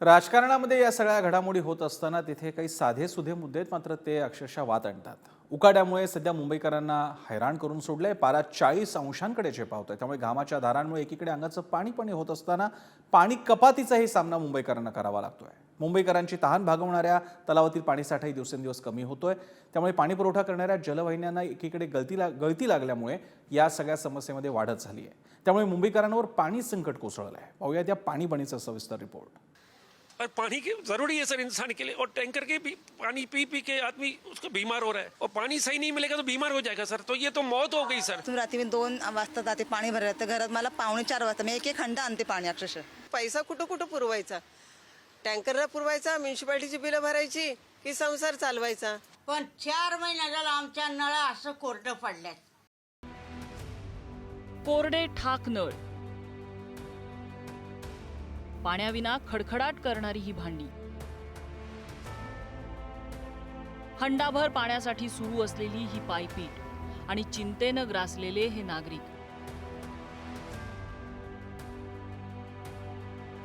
राजकारणामध्ये या सगळ्या घडामोडी होत असताना तिथे काही साधे सुधे मुद्दे आहेत मात्र ते अक्षरशः वाद आणतात. उकाड्यामुळे सध्या मुंबईकरांना हैराण करून सोडलंय. पारा चाळीस अंशांकडे चेपावतोय त्यामुळे घामाच्या धारांमुळे एकीकडे अंगाचं पाणी पाणी होत असताना पाणी कपातीचाही सामना मुंबईकरांना करावा लागतोय. मुंबईकरांची तहान भागवणाऱ्या तलावातील पाणीसाठाही दिवसेंदिवस कमी होतोय. त्यामुळे पाणी पुरवठा करणाऱ्या जलवाहिन्यांना एकीकडे गळती लाग गळती लागल्यामुळे या सगळ्या समस्येमध्ये वाढत झाली आहे त्यामुळे मुंबईकरांवर पाणी संकट कोसळलं आहे पाहूया त्या पाणीपणीचा सविस्तर रिपोर्ट और पानी की जरूरी है सर इंसान के लिए। और टैंकर के भी पानी पी पी के आदमी उसको बीमार हो रहा है। और पानी सही नहीं मिलेगा तो बीमार हो जाएगा सर। तो ये तो मौत हो गई सर। तुम्ही रात्री मी दोन वाजता जाते पाणी भरायला तर घरात मला पावणे चार वाजता मी एक एक खंड आणते पाणी अक्षरशः. पैसा कुठं कुठं पुरवायचा? टँकरला पुरवायचा म्युन्सिपाल्टीची बिलं भरायची की संसार चालवायचा? पण चार महिना झाला आमच्या नळा असं कोरडं पडल्यात. कोरडे ठाक नळ पाण्याविना खडखडाट करणारी ही भांडी. हंडाभर पाण्यासाठी सुरू असलेली ही पायपीट आणि चिंतेनं ग्रासलेले हे नागरिक.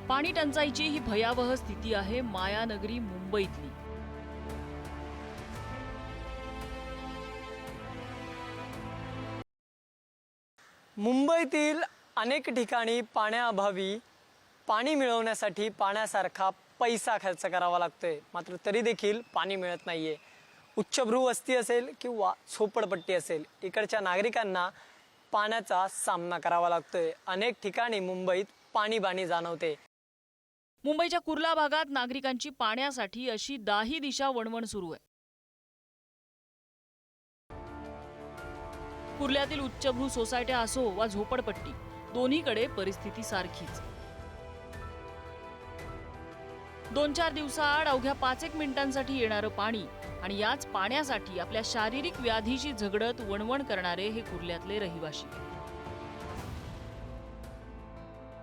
पाणी टंचाईची ही भयावह स्थिती आहे मायानगरी मुंबईतली. मुंबईतील अनेक ठिकाणी पाण्याअभावी पाणी मिळवण्यासाठी पाण्यासारखा पैसा खर्च करावा लागतोय. मात्र तरी देखील पाणी मिळत नाहीये. उच्चभ्रू वस्ती असेल किंवा झोपडपट्टी असेल इकडच्या नागरिकांना पाण्याचा सामना करावा लागतोय. अनेक ठिकाणी मुंबईत पाणीबाणी जाणवते. मुंबईच्या कुर्ला भागात नागरिकांची पाण्यासाठी अशी दाही दिशा वणवण सुरू आहे. कुर्ल्यातील उच्चभ्रू सोसायट्या असो वा झोपडपट्टी दोन्हीकडे परिस्थिती सारखीच. दोन चार दिवसाआड अवघ्या पाच एक मिनिटांसाठी येणारं पाणी आणि याच पाण्यासाठी आपल्या शारीरिक व्याधीशी झगडत वणवण करणारे हे कुर्ल्यातले रहिवाशी.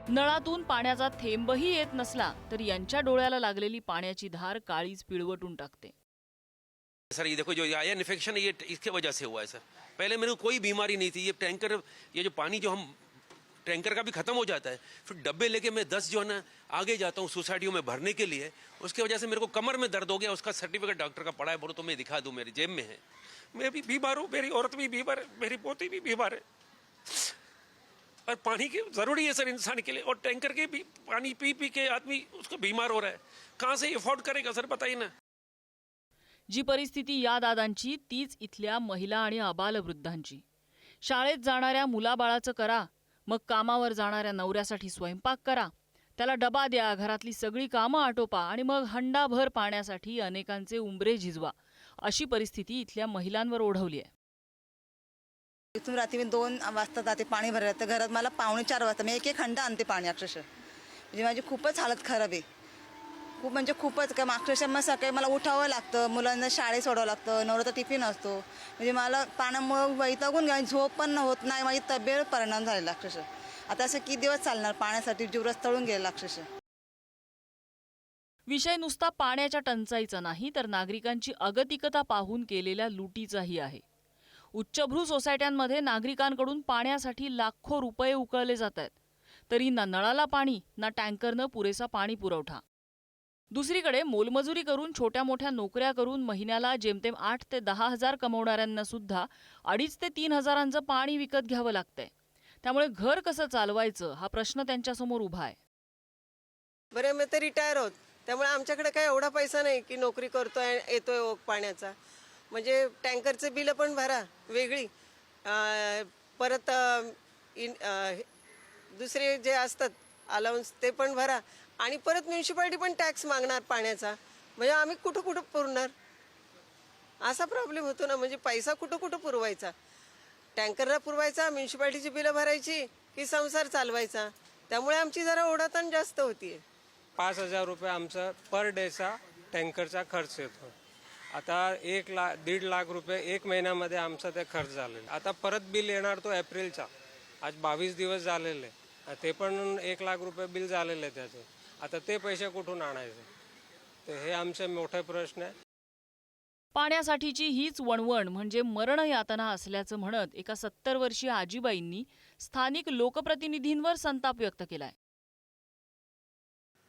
नळातून पाण्याचा थेंबही येत नसला तर यांच्या डोळ्याला लागलेली पाण्याची धार काळीच पिळवटून टाकते. सर ये देखो जो ये आयन इन्फेक्शन ये इसके वजह से हुआ है सर. पहले मेरे को कोई बीमारी नहीं थी. ये टैंकर ये जो पानी जो हम टैंकर का भी खत्म हो जाता है। फिर डब्बे लेके मैं दस जो है ना आगे जाता हूँ सोसाइटियों में भरने के लिए। उसकी वजह से मेरे को कमर में दर्द हो गया उसका सर्टिफिकेट डॉक्टर का पड़ा है बोलो तो मैं दिखा दूँ मेरी जेब में है। मैं भी बीमार हूँ मेरी औरत भी बीमार है मेरी पोती भी बीमार है। और पानी की जरूरी है सर इंसान के लिए और टैंकर के भी पानी पी पी के आदमी उसको बीमार हो रहा है। कहाँ से अफोर्ड करेगा सर बताइए ना। जी परिस्थिती या दादांची तीच इथल्या महिला आणि अबालवृद्धांची शाळेत जाणाऱ्या मुलाबाळाचं करा मग कामावर जाणाऱ्या नवऱ्यासाठी स्वयंपाक करा. त्याला डबा द्या घरातली सगळी कामं आटोपा आणि मग हंडाभर पाण्यासाठी अनेकांचे उंबरे झिजवा. अशी परिस्थिती इथल्या महिलांवर ओढवली आहे इथून रात्री मी दोन वाजता जाते पाणी भरायला. तर घरात मला पावणे चार वाजता मी एक एक खंड आणते पाणी अक्षरशः. म्हणजे माझी खूपच हालत खराब आहे. खूप म्हणजे खूपच काय अक्षरशः मग सकाळी मला उठावं लागतं. मुलांना शाळेत सोडावं लागतं. नवरात्र टिफिन असतो. म्हणजे मला पाण्यामुळं वैतागून घ्या झोप पण होत नाही. माझी तब्येत परिणाम झालेला अक्षरशः आता असं किती दिवस चालणार? पाण्यासाठी जीवरस तळून गेलेला अक्षरशः विषय नुसता पाण्याच्या टंचाईचा नाही तर नागरिकांची अगतिकता पाहून केलेल्या लुटीचाही आहे. उच्चभ्रू सोसायट्यांमध्ये नागरिकांकडून पाण्यासाठी लाखो रुपये उकळले जात आहेत. तरी ना नळाला पाणी ना टँकरनं पुरेसा पाणी पुरवठा दुसरीकडे मोलमजुरी करून छोट्या मोठ्या नोकऱ्या करून महिन्याला जेमतेम आठ ते दहा हजार कमवणाऱ्यांना सुद्धा अडीच ते तीन हजारांचं पाणी विकत घ्यावं लागतंय. त्यामुळे घर कसं चालवायचं हा प्रश्न त्यांच्यासमोर उभा आहे. बरं मी तर रिटायर होत. त्यामुळे आमच्याकडे काय एवढा पैसा नाही की नोकरी करतोय येतोय ओघ पाण्याचा. म्हणजे टँकरचे बिलं पण भरा वेगळी. परत इन दुसरे जे असतात अलाउन्स ते पण भरा. आणि परत म्युन्सिपाल्टी पण टॅक्स मागणार पाण्याचा. म्हणजे आम्ही कुठं कुठं पुरणार? असा प्रॉब्लेम होतो ना. म्हणजे पैसा कुठं कुठं पुरवायचा? टँकरला पुरवायचा म्युन्सिपाल्टीची बिलं भरायची की संसार चालवायचा? त्यामुळे आमची जरा ओढाताण जास्त होतीये. पाच हजार रुपये आमचा पर डेचा टँकरचा खर्च येतो. आता एक लाख दीड लाख रुपये एक महिन्यामध्ये आमचा ते खर्च झालेला. आता परत बिल येणार तो एप्रिलचा. आज बावीस दिवस झालेले. ते पण एक लाख रुपये बिल झालेलं आहे त्याचे. आता ते पैसे कुठून आणायचे? तर हे आमचे मोठे प्रश्न आहे. पाण्यासाठीची हीच वणवण म्हणजे मरण यातना असल्याचं म्हणत एका सत्तर वर्षीय आजीबाईंनी स्थानिक लोकप्रतिनिधींवर संताप व्यक्त केलाय.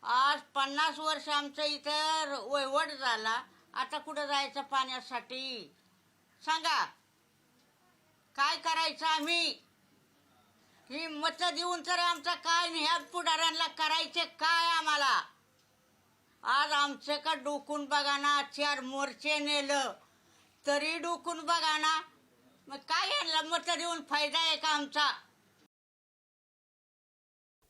आज पन्नास वर्ष आमचं इथं वहिवट झाला. आता कुठं जायचं पाण्यासाठी? सांगा. काय करायचं आम्ही? ही मत देऊन तर आमचा काय नाही ह्या पुढाऱ्यांना करायचे काय आम्हाला? आज आमचं का डोकून बघा ना चार मोर्चे नेलं. तरी डोकून बघा ना. मग काय यांना मत देऊन फायदा आहे का आमचा?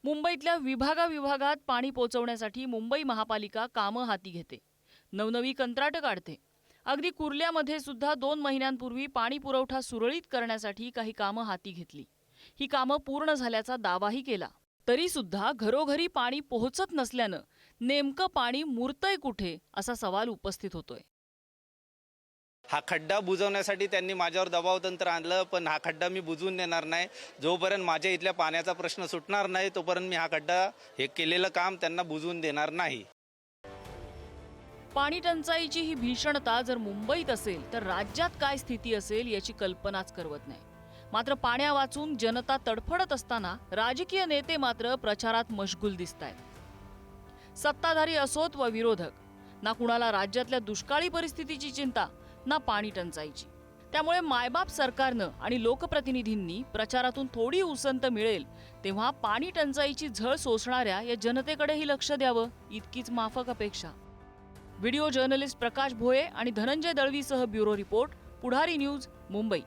मुंबईतल्या विभागाविभागात पाणी पोचवण्यासाठी मुंबई महापालिका कामं हाती घेते. नवनवी कंत्राटं काढते. अगदी कुर्ल्यामध्ये सुद्धा दोन महिन्यांपूर्वी पाणी पुरवठा सुरळीत करण्यासाठी काही कामं हाती घेतली. ही कामं पूर्ण झाल्याचा दावाही केला. तरी सुद्धा घरोघरी पाणी पोहोचत नसल्यानं नेमकं पाणी मुरतंय कुठे असा सवाल उपस्थित होतोय. हा खड्डा बुजवण्यासाठी त्यांनी माझ्यावर दबाव तंत्र आणलं पण हा खड्डा मी बुजवून देणार नाही. जोपर्यंत माझ्या इथल्या पाण्याचा प्रश्न सुटणार नाही तोपर्यंत मी हा खड्डा हे केलेलं काम त्यांना बुजवून देणार नाही. पाणी टंचाईची ही भीषणता जर मुंबईत असेल तर राज्यात काय स्थिती असेल याची कल्पनाच करवत नाही. मात्र पाण्या वाचून जनता तडफडत असताना राजकीय नेते मात्र प्रचारात मशगूल दिसत आहेत सत्ताधारी असोत व विरोधक. ना कुणाला राज्यातल्या दुष्काळी परिस्थितीची चिंता ना पाणी टंचाईची. त्यामुळे मायबाप सरकारनं आणि लोकप्रतिनिधींनी प्रचारातून थोडी उसंत मिळेल तेव्हा पाणी टंचाईची झळ सोसणाऱ्या या जनतेकडेही लक्ष द्यावं इतकीच माफक अपेक्षा. व्हिडिओ जर्नलिस्ट प्रकाश भोये आणि Dhananjay दळवीसह bureau report Pudhari news Mumbai.